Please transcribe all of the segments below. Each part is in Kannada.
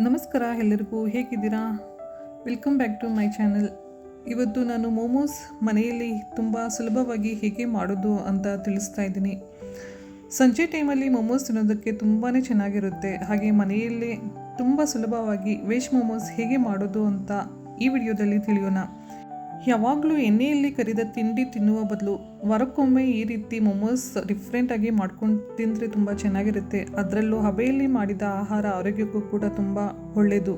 ನಮಸ್ಕಾರ ಎಲ್ಲರಿಗೂ, ಹೇಗಿದ್ದೀರಾ? Welcome back to my channel ಇವತ್ತು ನಾನು ಮೋಮೋಸ್ ಮನೆಯಲ್ಲಿ ತುಂಬ ಸುಲಭವಾಗಿ ಹೇಗೆ ಮಾಡೋದು ಅಂತ ತಿಳಿಸ್ತಾ ಇದ್ದೀನಿ. ಸಂಜೆ ಟೈಮಲ್ಲಿ ಮೋಮೋಸ್ ತಿನ್ನೋದಕ್ಕೆ ತುಂಬಾ ಚೆನ್ನಾಗಿರುತ್ತೆ. ಹಾಗೆ ಮನೆಯಲ್ಲೇ ತುಂಬ ಸುಲಭವಾಗಿ ವೆಜ್ ಮೋಮೋಸ್ ಹೇಗೆ ಮಾಡೋದು ಅಂತ ಈ ವಿಡಿಯೋದಲ್ಲಿ ತಿಳಿಯೋಣ. ಯಾವಾಗಲೂ ಎಣ್ಣೆಯಲ್ಲಿ ಕರಿದ ತಿಂಡಿ ತಿನ್ನುವ ಬದಲು ವಾರಕ್ಕೊಮ್ಮೆ ಈ ರೀತಿ ಮೊಮೋಸ್ ಡಿಫ್ರೆಂಟಾಗಿ ಮಾಡ್ಕೊಂಡು ತಿಂದರೆ ತುಂಬ ಚೆನ್ನಾಗಿರುತ್ತೆ. ಅದರಲ್ಲೂ ಹಬೆಯಲ್ಲಿ ಮಾಡಿದ ಆಹಾರ ಆರೋಗ್ಯಕ್ಕೂ ಕೂಡ ತುಂಬ ಒಳ್ಳೆಯದು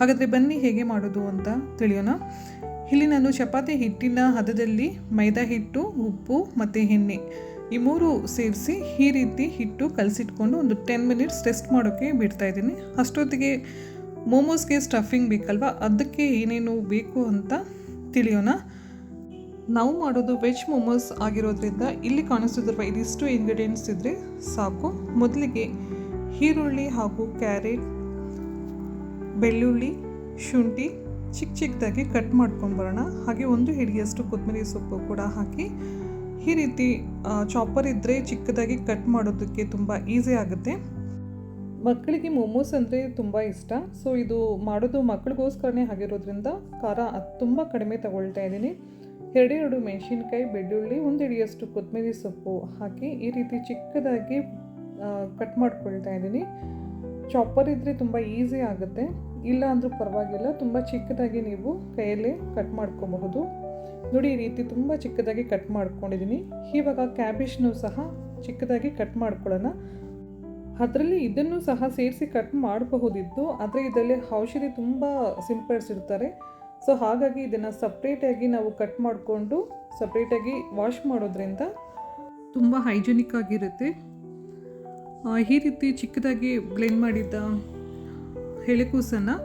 ಹಾಗಾದರೆ ಬನ್ನಿ ಹೇಗೆ ಮಾಡೋದು ಅಂತ ತಿಳಿಯೋಣ. ಇಲ್ಲಿ ನಾನು ಚಪಾತಿ ಹಿಟ್ಟಿನ ಹದದಲ್ಲಿ ಮೈದಾ ಹಿಟ್ಟು, ಉಪ್ಪು ಮತ್ತು ಎಣ್ಣೆ ಈ ಮೂರು ಸೇರಿಸಿ ಈ ರೀತಿ ಹಿಟ್ಟು ಕಲಸಿಟ್ಕೊಂಡು ಒಂದು ಟೆನ್ ಮಿನಿಟ್ಸ್ ರೆಸ್ಟ್ ಮಾಡೋಕ್ಕೆ ಬಿಡ್ತಾ ಇದ್ದೀನಿ. ಅಷ್ಟೊತ್ತಿಗೆ ಮೋಮೋಸ್ಗೆ ಸ್ಟಫಿಂಗ್ ಬೇಕಲ್ವಾ? ಅದಕ್ಕೆ ಏನೇನು ಬೇಕು ಅಂತ ತಿಳಿಯೋಣ? ನಾವು ಮಾಡೋದು ವೆಜ್ ಮೋಮೋಸ್ ಆಗಿರೋದ್ರಿಂದ ಇಲ್ಲಿ ಕಾಣಿಸ್ತಿದ್ರು ಇದಿಷ್ಟು ಇಂಗ್ರೀಡಿಯೆಂಟ್ಸ್ ಇದ್ದರೆ ಸಾಕು. ಮೊದಲಿಗೆ ಈರುಳ್ಳಿ ಹಾಗೂ ಕ್ಯಾರೆಟ್, ಬೆಳ್ಳುಳ್ಳಿ, ಶುಂಠಿ ಚಿಕ್ಕ ಚಿಕ್ಕದಾಗಿ ಕಟ್ ಮಾಡ್ಕೊಂಬರೋಣ ಹಾಗೆ ಒಂದು ಹಿಡಿಯಷ್ಟು ಕೊತ್ತಂಬರಿ ಸೊಪ್ಪು ಕೂಡ ಹಾಕಿ ಈ ರೀತಿ ಚಾಪರ್ ಇದ್ದರೆ ಚಿಕ್ಕದಾಗಿ ಕಟ್ ಮಾಡೋದಕ್ಕೆ ತುಂಬ ಈಸಿ ಆಗುತ್ತೆ. ಮಕ್ಕಳಿಗೆ ಮೋಮೋಸ್ ಅಂದರೆ ತುಂಬ ಇಷ್ಟ. ಸೊ ಇದು ಮಾಡೋದು ಮಕ್ಕಳಿಗೋಸ್ಕರನೇ ಆಗಿರೋದ್ರಿಂದ ಖಾರ ತುಂಬ ಕಡಿಮೆ ತಗೊಳ್ತಾ ಇದ್ದೀನಿ. ಎರಡೆರಡು ಮೆಣಸಿನ್ಕಾಯಿ, ಬೆಳ್ಳುಳ್ಳಿ, ಒಂದು ಹಿಡಿಯಷ್ಟು ಕೊತ್ತಂಬರಿ ಸೊಪ್ಪು ಹಾಕಿ ಈ ರೀತಿ ಚಿಕ್ಕದಾಗಿ ಕಟ್ ಮಾಡ್ಕೊಳ್ತಾ ಇದ್ದೀನಿ. ಚಾಪರ್ ಇದ್ದರೆ ತುಂಬ ಈಸಿ ಆಗುತ್ತೆ. ಇಲ್ಲ ಅಂದರೂ ಪರವಾಗಿಲ್ಲ, ತುಂಬ ಚಿಕ್ಕದಾಗಿ ನೀವು ಕೈಯಲ್ಲೇ ಕಟ್ ಮಾಡ್ಕೋಬಹುದು. ನೋಡಿ, ಈ ರೀತಿ ತುಂಬ ಚಿಕ್ಕದಾಗಿ ಕಟ್ ಮಾಡ್ಕೊಂಡಿದ್ದೀನಿ. ಇವಾಗ ಕ್ಯಾಬೇಜ್ನೂ ಸಹ ಚಿಕ್ಕದಾಗಿ ಕಟ್ ಮಾಡ್ಕೊಳ್ಳೋಣ. ಅದರಲ್ಲಿ ಇದನ್ನು ಸಹ ಸೇರಿಸಿ ಕಟ್ ಮಾಡಬಹುದಿತ್ತು, ಆದರೆ ಇದರಲ್ಲಿ ಔಷಧಿ ತುಂಬ ಸಿಂಪಡಿಸಿರ್ತಾರೆ ಸೊ ಹಾಗಾಗಿ ಇದನ್ನು ಸಪ್ರೇಟಾಗಿ ನಾವು ಕಟ್ ಮಾಡಿಕೊಂಡು ಸಪ್ರೇಟಾಗಿ ವಾಶ್ ಮಾಡೋದ್ರಿಂದ ತುಂಬ ಹೈಜೆನಿಕ್ ಆಗಿರುತ್ತೆ. ಈ ರೀತಿ ಚಿಕ್ಕದಾಗಿ ಬ್ಲೆಂಡ್ ಮಾಡಿದ್ದ ಎಳೆಕೂಸನ್ನು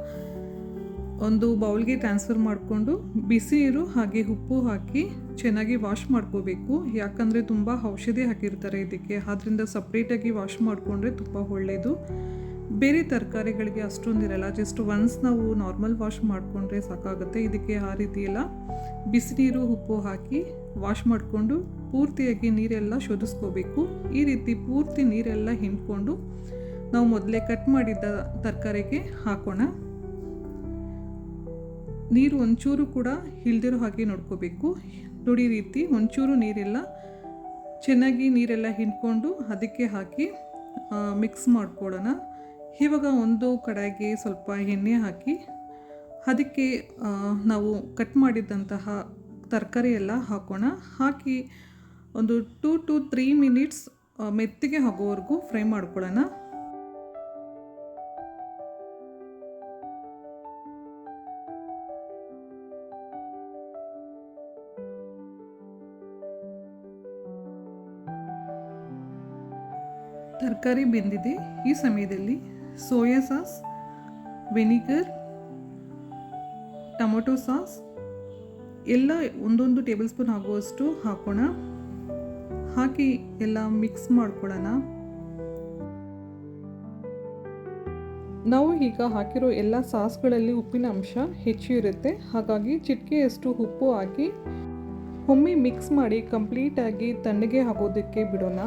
ಒಂದು ಬೌಲ್ಗೆ ಟ್ರಾನ್ಸ್ಫರ್ ಮಾಡಿಕೊಂಡು ಬಿಸಿ ನೀರು ಹಾಗೆ ಉಪ್ಪು ಹಾಕಿ ಚೆನ್ನಾಗಿ ವಾಶ್ ಮಾಡ್ಕೋಬೇಕು. ಯಾಕಂದರೆ ತುಂಬ ಔಷಧಿ ಹಾಕಿರ್ತಾರೆ ಇದಕ್ಕೆ. ಆದ್ದರಿಂದ ಸಪ್ರೇಟಾಗಿ ವಾಶ್ ಮಾಡಿಕೊಂಡ್ರೆ ತುಂಬ ಒಳ್ಳೆಯದು ಬೇರೆ ತರಕಾರಿಗಳಿಗೆ ಅಷ್ಟೊಂದಿರಲ್ಲ ಜಸ್ಟ್ ಒನ್ಸ್ ನಾವು ನಾರ್ಮಲ್ ವಾಶ್ ಮಾಡಿಕೊಂಡ್ರೆ ಸಾಕಾಗುತ್ತೆ. ಇದಕ್ಕೆ ಆ ರೀತಿ ಎಲ್ಲ ಬಿಸಿ ನೀರು, ಉಪ್ಪು ಹಾಕಿ ವಾಶ್ ಮಾಡಿಕೊಂಡು ಪೂರ್ತಿಯಾಗಿ ನೀರೆಲ್ಲ ಶೋಧಿಸ್ಕೋಬೇಕು. ಈ ರೀತಿ ಪೂರ್ತಿ ನೀರೆಲ್ಲ ಹಿಂಡ್ಕೊಂಡು ನಾವು ಮೊದಲೇ ಕಟ್ ಮಾಡಿದ್ದ ತರಕಾರಿಗೆ ಹಾಕೋಣ. ನೀರು ಒಂಚೂರು ಕೂಡ ಇಲ್ದಿರೋ ಹಾಗೆ ನೋಡ್ಕೋಬೇಕು. ನೋಡಿ ರೀತಿ ಒಂಚೂರು ನೀರೆಲ್ಲ ಚೆನ್ನಾಗಿ ನೀರೆಲ್ಲ ಹಿಂಡ್ಕೊಂಡು ಅದಕ್ಕೆ ಹಾಕಿ ಮಿಕ್ಸ್ ಮಾಡ್ಕೊಳ್ಳೋಣ ಇವಾಗ ಒಂದು ಕಡೆಗೆ ಸ್ವಲ್ಪ ಎಣ್ಣೆ ಹಾಕಿ, ಅದಕ್ಕೆ ನಾವು ಕಟ್ ಮಾಡಿದ್ದಂತಹ ತರಕಾರಿ ಎಲ್ಲ ಹಾಕೋಣ. ಹಾಕಿ ಒಂದು ಟೂ ಟು ತ್ರೀ ಮಿನಿಟ್ಸ್ ಮೆತ್ತಿಗೆ ಆಗೋವರೆಗೂ ಫ್ರೈ ಮಾಡ್ಕೊಳ್ಳೋಣ. ತರಕಾರಿ ಬೆಂದಿದೆ ಈ ಸಮಯದಲ್ಲಿ soya sauce, vinegar, tomato sauce, ಎಲ್ಲ ಒಂದೊಂದು ಟೇಬಲ್ ಸ್ಪೂನ್ ಆಗುವಷ್ಟು ಹಾಕೋಣ. ಹಾಕಿ ಎಲ್ಲ ಮಿಕ್ಸ್ ಮಾಡ್ಕೊಳ್ಳೋಣ. ನಾವು ಈಗ ಹಾಕಿರೋ ಎಲ್ಲ ಸಾಸ್ಗಳಲ್ಲಿ ಉಪ್ಪಿನ ಅಂಶ ಹೆಚ್ಚು ಇರುತ್ತೆ. ಹಾಗಾಗಿ ಚಿಟಿಕೆಯಷ್ಟು ಉಪ್ಪು ಹಾಕಿ, ಒಮ್ಮೆ ಮಿಕ್ಸ್ ಮಾಡಿ ಕಂಪ್ಲೀಟಾಗಿ ತಣ್ಣಗೆ ಹಾಕೋದಕ್ಕೆ ಬಿಡೋಣ.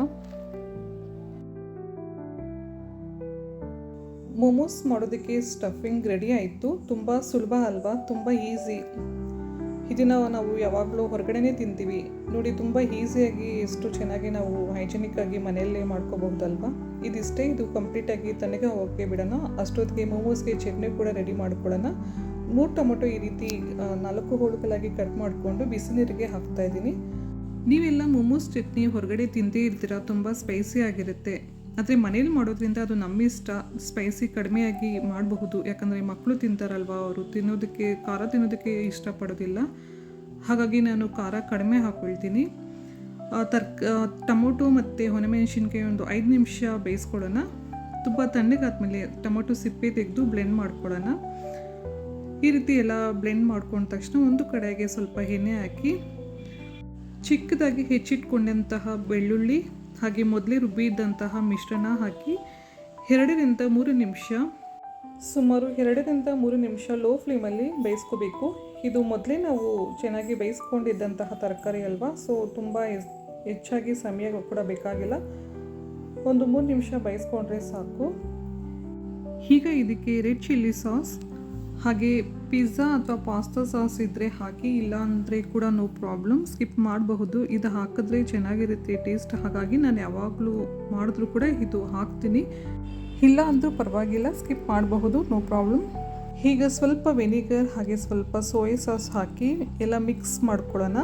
ಮೋಮೋಸ್ ಮಾಡೋದಕ್ಕೆ ಸ್ಟಫಿಂಗ್ ರೆಡಿ ಆಯಿತು. ತುಂಬ ಸುಲಭ ಅಲ್ವಾ? ತುಂಬ ಈಸಿ ಇದನ್ನು ನಾವು ಯಾವಾಗಲೂ ಹೊರಗಡೆನೇ ತಿಂತೀವಿ. ನೋಡಿ, ತುಂಬ ಈಸಿಯಾಗಿ ಎಷ್ಟು ಚೆನ್ನಾಗಿ ನಾವು ಹೈಜಿನಿಕ್ಕಾಗಿ ಮನೆಯಲ್ಲೇ ಮಾಡ್ಕೋಬಹುದಲ್ವಾ? ಇದಿಷ್ಟೇ, ಇದು ಕಂಪ್ಲೀಟಾಗಿ ತನಗೆ ಓಕೆ ಬಿಡೋಣ. ಅಷ್ಟೊತ್ತಿಗೆ ಮೋಮೋಸ್ಗೆ ಚಟ್ನಿ ಕೂಡ ರೆಡಿ ಮಾಡ್ಕೊಳ್ಳೋಣ. ಮೂರು ಟೊಮೊಟೊ ಈ ರೀತಿ ನಾಲ್ಕು ಹೋಳುಗಳಾಗಿ ಕಟ್ ಮಾಡಿಕೊಂಡು ಬಿಸಿ ನೀರಿಗೆ ಹಾಕ್ತಾ ಇದ್ದೀನಿ. ನೀವೆಲ್ಲ ಮೊಮೋಸ್ ಚಟ್ನಿ ಹೊರಗಡೆ ತಿಂದೇ ಇರ್ತೀರ? ತುಂಬ ಸ್ಪೈಸಿ ಆಗಿರುತ್ತೆ. ಆದರೆ ಮನೇಲಿ ಮಾಡೋದ್ರಿಂದ ಅದು ನಮ್ಮ ಇಷ್ಟ. ಸ್ಪೈಸಿ ಕಡಿಮೆಯಾಗಿ ಮಾಡಬಹುದು. ಯಾಕಂದರೆ ಮಕ್ಕಳು ತಿಂತಾರಲ್ವ ಅವರು. ತಿನ್ನೋದಕ್ಕೆ, ಖಾರ ತಿನ್ನೋದಕ್ಕೆ ಇಷ್ಟಪಡೋದಿಲ್ಲ. ಹಾಗಾಗಿ ನಾನು ಖಾರ ಕಡಿಮೆ ಹಾಕ್ಕೊಳ್ತೀನಿ ತರ್ಕ ಟೊಮೊಟೊ ಮತ್ತು ಹೊನೆಮೆಣಸಿನ್ಕಾಯಿ ಒಂದು ಐದು ನಿಮಿಷ ಬೇಯಿಸ್ಕೊಳ್ಳೋಣ. ತುಂಬ ತಣ್ಣಗಾದ್ಮೇಲೆ ಟೊಮೊಟೊ ಸಿಪ್ಪೆ ತೆಗೆದು ಬ್ಲೆಂಡ್ ಮಾಡ್ಕೊಳ್ಳೋಣ. ಈ ರೀತಿ ಎಲ್ಲ ಬ್ಲೆಂಡ್ ಮಾಡ್ಕೊಂಡ ತಕ್ಷಣ ಒಂದು ಕಡೆಗೆ ಸ್ವಲ್ಪ ಎಣ್ಣೆ ಹಾಕಿ, ಚಿಕ್ಕದಾಗಿ ಹೆಚ್ಚಿಟ್ಕೊಂಡಂತಹ ಬೆಳ್ಳುಳ್ಳಿ ಹಾಗೆ ಮೊದಲೇ ರುಬ್ಬಿದ್ದಂತಹ ಮಿಶ್ರಣ ಹಾಕಿ ಎರಡರಿಂದ ಮೂರು ನಿಮಿಷ, ಸುಮಾರು ಎರಡರಿಂದ ಮೂರು ನಿಮಿಷ ಲೋ ಫ್ಲೇಮಲ್ಲಿ ಬೇಯಿಸ್ಕೋಬೇಕು. ಇದು ಮೊದಲೇ ನಾವು ಚೆನ್ನಾಗಿ ಬೇಯಿಸ್ಕೊಂಡಿದ್ದಂತಹ ತರಕಾರಿ ಅಲ್ವಾ? ಸೊ ತುಂಬ ಹೆಚ್ಚಾಗಿ ಸಮಯ ಕೂಡ ಬೇಕಾಗಿಲ್ಲ. ಒಂದು ಮೂರು ನಿಮಿಷ ಬೇಯಿಸ್ಕೊಂಡ್ರೆ ಸಾಕು. ಈಗ ಇದಕ್ಕೆ ರೆಡ್ ಚಿಲ್ಲಿ ಸಾಸ್ ಹಾಗೆ ಪಿಜ್ಜಾ ಅಥವಾ ಪಾಸ್ತಾ ಸಾಸ್ ಇದ್ದರೆ ಹಾಕಿ ಇಲ್ಲ ಅಂದರೆ ಕೂಡ ನೋ ಪ್ರಾಬ್ಲಮ್. ಸ್ಕಿಪ್ ಮಾಡಬಹುದು. ಇದು ಹಾಕಿದ್ರೆ ಚೆನ್ನಾಗಿರುತ್ತೆ ಟೇಸ್ಟ್. ಹಾಗಾಗಿ ನಾನು ಯಾವಾಗಲೂ ಮಾಡಿದ್ರೂ ಕೂಡ ಇದು ಹಾಕ್ತೀನಿ. ಇಲ್ಲ ಅಂದರೂ ಪರವಾಗಿಲ್ಲ, ಸ್ಕಿಪ್ ಮಾಡಬಹುದು, ನೋ ಪ್ರಾಬ್ಲಮ್. ಈಗ ಸ್ವಲ್ಪ ವೆನಿಗರ್, ಹಾಗೆ ಸ್ವಲ್ಪ ಸೋಯಾ ಸಾಸ್ ಹಾಕಿ ಎಲ್ಲ ಮಿಕ್ಸ್ ಮಾಡ್ಕೊಳ್ಳೋಣ.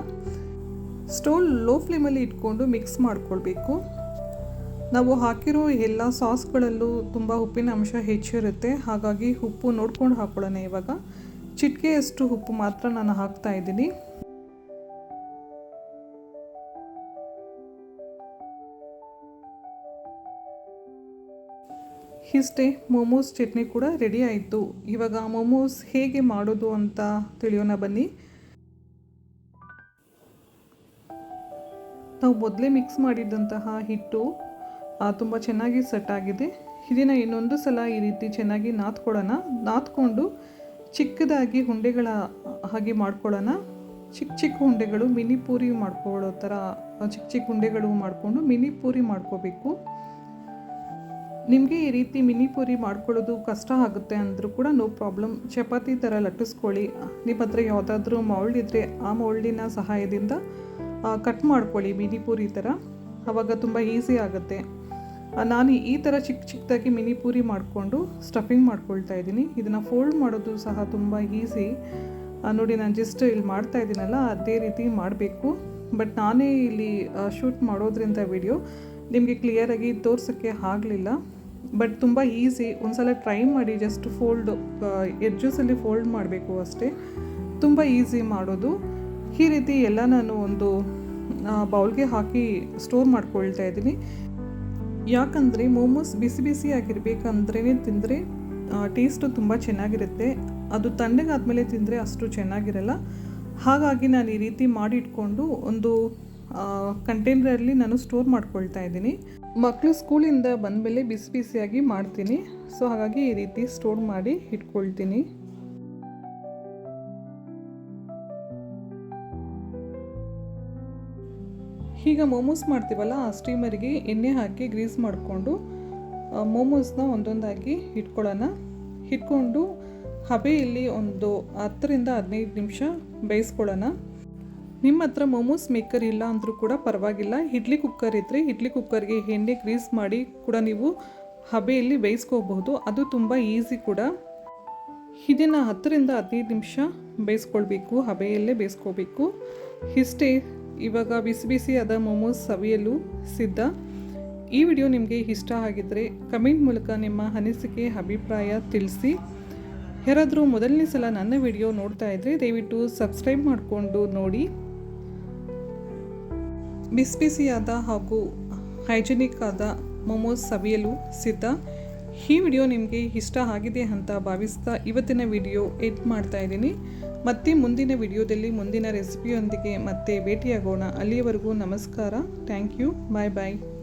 ಸ್ಟೋವ್ ಲೋ ಫ್ಲೇಮಲ್ಲಿ ಇಟ್ಕೊಂಡು ಮಿಕ್ಸ್ ಮಾಡ್ಕೊಳ್ಬೇಕು. ನಾವು ಹಾಕಿರೋ ಎಲ್ಲ ಸಾಸ್ಗಳಲ್ಲೂ ತುಂಬ ಉಪ್ಪಿನ ಅಂಶ ಹೆಚ್ಚಿರುತ್ತೆ. ಹಾಗಾಗಿ ಉಪ್ಪು ನೋಡ್ಕೊಂಡು ಹಾಕ್ಕೊಳ್ಳೋಣ ಇವಾಗ. ಚಿಟಿಕೆಯಷ್ಟು ಉಪ್ಪು ಮಾತ್ರ ನಾನು ಹಾಕ್ತಾ ಇದ್ದೀನಿ. ಇಷ್ಟೇ ಮೋಮೋಸ್ ಚಟ್ನಿ ಕೂಡ ರೆಡಿ ಆಯಿತು. ಇವಾಗ ಮೋಮೋಸ್ ಹೇಗೆ ಮಾಡೋದು ಅಂತ ತಿಳಿಯೋಣ ಬನ್ನಿ. ನಾವು ಮೊದಲೇ ಮಿಕ್ಸ್ ಮಾಡಿದ್ದಂತಹ ಹಿಟ್ಟು ತುಂಬ ಚೆನ್ನಾಗಿ ಸೆಟ್ ಆಗಿದೆ. ಇದನ್ನು ಇನ್ನೊಂದು ಸಲ ಈ ರೀತಿ ಚೆನ್ನಾಗಿ ನಾದ್ಕೊಳ್ಳೋಣ. ನಾದ್ಕೊಂಡು ಚಿಕ್ಕದಾಗಿ ಉಂಡೆಗಳ ಹಾಗೆ ಮಾಡ್ಕೊಳ್ಳೋಣ. ಚಿಕ್ಕ ಚಿಕ್ಕ ಉಂಡೆಗಳು ಮಿನಿ ಪೂರಿ ಮಾಡ್ಕೊಳ್ಳೋ ಥರ, ಚಿಕ್ಕ ಚಿಕ್ಕ ಉಂಡೆಗಳು ಮಾಡಿಕೊಂಡು ಮಿನಿ ಪೂರಿ ಮಾಡ್ಕೋಬೇಕು. ನಿಮಗೆ ಈ ರೀತಿ ಮಿನಿ ಪೂರಿ ಮಾಡ್ಕೊಳ್ಳೋದು ಕಷ್ಟ ಆಗುತ್ತೆ ಅಂದರೂ ಕೂಡ ನೋ ಪ್ರಾಬ್ಲಮ್. ಚಪಾತಿ ಥರ ಲಟ್ಟಿಸ್ಕೊಳ್ಳಿ. ನಿಮ್ಮ ಹತ್ರ ಯಾವುದಾದ್ರೂ ಮೌಲ್ಡ್ ಇದ್ದರೆ ಆ ಮೌಲ್ಡಿನ ಸಹಾಯದಿಂದ ಕಟ್ ಮಾಡ್ಕೊಳ್ಳಿ ಮಿನಿ ಪೂರಿ ಥರ. ಆವಾಗ ತುಂಬ ಈಸಿ ಆಗುತ್ತೆ. ನಾನು ಈ ಥರ ಚಿಕ್ಕ ಚಿಕ್ಕದಾಗಿ ಮಿನಿ ಪೂರಿ ಮಾಡಿಕೊಂಡು ಸ್ಟಫಿಂಗ್ ಮಾಡ್ಕೊಳ್ತಾ ಇದ್ದೀನಿ. ಇದನ್ನು ಫೋಲ್ಡ್ ಮಾಡೋದು ಸಹ ತುಂಬ ಈಸಿ ನೋಡಿ, ನಾನು ಜಸ್ಟ್ ಇಲ್ಲಿ ಮಾಡ್ತಾ ಇದ್ದೀನಲ್ಲ, ಅದೇ ರೀತಿ ಮಾಡಬೇಕು. ಬಟ್ ನಾನೇ ಇಲ್ಲಿ ಶೂಟ್ ಮಾಡೋದ್ರಿಂದ ವಿಡಿಯೋ ನಿಮಗೆ ಕ್ಲಿಯರಾಗಿ ತೋರ್ಸೋಕ್ಕೆ ಆಗಲಿಲ್ಲ. ಬಟ್ ತುಂಬ ಈಸಿ ಒಂದ್ಸಲ ಟ್ರೈ ಮಾಡಿ ಜಸ್ಟ್ ಫೋಲ್ಡ್ ಎಡ್ಜಸಲ್ಲಿ ಫೋಲ್ಡ್ ಮಾಡಬೇಕು ಅಷ್ಟೇ. ತುಂಬ ಈಸಿ ಮಾಡೋದು. ಈ ರೀತಿ ಎಲ್ಲ ನಾನು ಒಂದು ಬೌಲ್ಗೆ ಹಾಕಿ ಸ್ಟೋರ್ ಮಾಡ್ಕೊಳ್ತಾ ಇದ್ದೀನಿ. ಯಾಕಂದರೆ ಮೋಮೋಸ್ ಬಿಸಿ ಬಿಸಿ ಆಗಿರಬೇಕಂದ್ರೇ ತಿಂದರೆ ಟೇಸ್ಟು ತುಂಬ ಚೆನ್ನಾಗಿರುತ್ತೆ. ಅದು ತಣ್ಣಗಾದಮೇಲೆ ತಿಂದರೆ ಅಷ್ಟು ಚೆನ್ನಾಗಿರಲ್ಲ. ಹಾಗಾಗಿ ನಾನು ಈ ರೀತಿ ಮಾಡಿಟ್ಕೊಂಡು ಒಂದು ಕಂಟೈನರಲ್ಲಿ ನಾನು ಸ್ಟೋರ್ ಮಾಡ್ಕೊಳ್ತಾ ಇದ್ದೀನಿ. ಮಕ್ಕಳು ಸ್ಕೂಲಿಂದ ಬಂದಮೇಲೆ ಬಿಸಿ ಬಿಸಿಯಾಗಿ ಮಾಡ್ತೀನಿ. ಸೊ ಹಾಗಾಗಿ ಈ ರೀತಿ ಸ್ಟೋರ್ ಮಾಡಿ ಇಟ್ಕೊಳ್ತೀನಿ. ಈಗ ಮೋಮೋಸ್ ಮಾಡ್ತೀವಲ್ಲ, ಆ ಸ್ಟೀಮರಿಗೆ ಎಣ್ಣೆ ಹಾಕಿ ಗ್ರೀಸ್ ಮಾಡಿಕೊಂಡು ಮೋಮೋಸ್ನ ಒಂದೊಂದಾಗಿ ಇಟ್ಕೊಳ್ಳೋಣ. ಇಟ್ಕೊಂಡು ಹಬೆಯಲ್ಲಿ ಒಂದು ಹತ್ತರಿಂದ ಹದಿನೈದು ನಿಮಿಷ ಬೇಯಿಸ್ಕೊಳ್ಳೋಣ. ನಿಮ್ಮ ಹತ್ರ ಮೋಮೋಸ್ ಮೇಕರ್ ಇಲ್ಲ ಅಂದರೂ ಕೂಡ ಪರವಾಗಿಲ್ಲ. ಇಡ್ಲಿ ಕುಕ್ಕರ್ ಇದ್ದರೆ ಇಡ್ಲಿ ಕುಕ್ಕರ್ಗೆ ಎಣ್ಣೆ ಗ್ರೀಸ್ ಮಾಡಿ ಕೂಡ ನೀವು ಹಬೆಯಲ್ಲಿ ಬೇಯಿಸ್ಕೋಬಹುದು ಅದು ತುಂಬ ಈಸಿ ಕೂಡ. ಇದನ್ನು ಹತ್ತರಿಂದ ಹದಿನೈದು ನಿಮಿಷ ಬೇಯಿಸ್ಕೊಳ್ಬೇಕು, ಹಬೆಯಲ್ಲೇ ಬೇಯಿಸ್ಕೋಬೇಕು. ಇಷ್ಟೇ ಇವಾಗ ಬಿಸಿ ಬಿಸಿಯಾದ ಮೋಮೋಸ್ ಸವಿಯಲು ಸಿದ್ಧ. ಈ ವಿಡಿಯೋ ನಿಮಗೆ ಇಷ್ಟ ಆಗಿದ್ದರೆ ಕಮೆಂಟ್ ಮೂಲಕ ನಿಮ್ಮ ಅನಿಸಿಕೆ, ಅಭಿಪ್ರಾಯ ತಿಳಿಸಿ. ಯಾರಾದರೂ ಮೊದಲನೇ ಸಲ ನನ್ನ ವಿಡಿಯೋ ನೋಡ್ತಾ ಇದ್ದರೆ ದಯವಿಟ್ಟು ಸಬ್ಸ್ಕ್ರೈಬ್ ಮಾಡಿಕೊಂಡು ನೋಡಿ. ಬಿಸಿ ಬಿಸಿಯಾದ ಹಾಗೂ ಹೈಜಿನಿಕ್ ಆದ ಮೊಮೋಸ್ ಸವಿಯಲು ಸಿದ್ಧ. ಈ ವಿಡಿಯೋ ನಿಮಗೆ ಇಷ್ಟ ಆಗಿದೆ ಅಂತ ಭಾವಿಸ್ತಾ ಇವತ್ತಿನ ವಿಡಿಯೋ ಎಡ್ ಮಾಡ್ತಾ ಇದ್ದೀನಿ. ಮತ್ತೆ ಮುಂದಿನ ವಿಡಿಯೋದಲ್ಲಿ ಮುಂದಿನ ರೆಸಿಪಿಯೊಂದಿಗೆ ಮತ್ತೆ ಭೇಟಿಯಾಗೋಣ. ಅಲ್ಲಿಯವರೆಗೂ ನಮಸ್ಕಾರ. Thank you. Bye bye.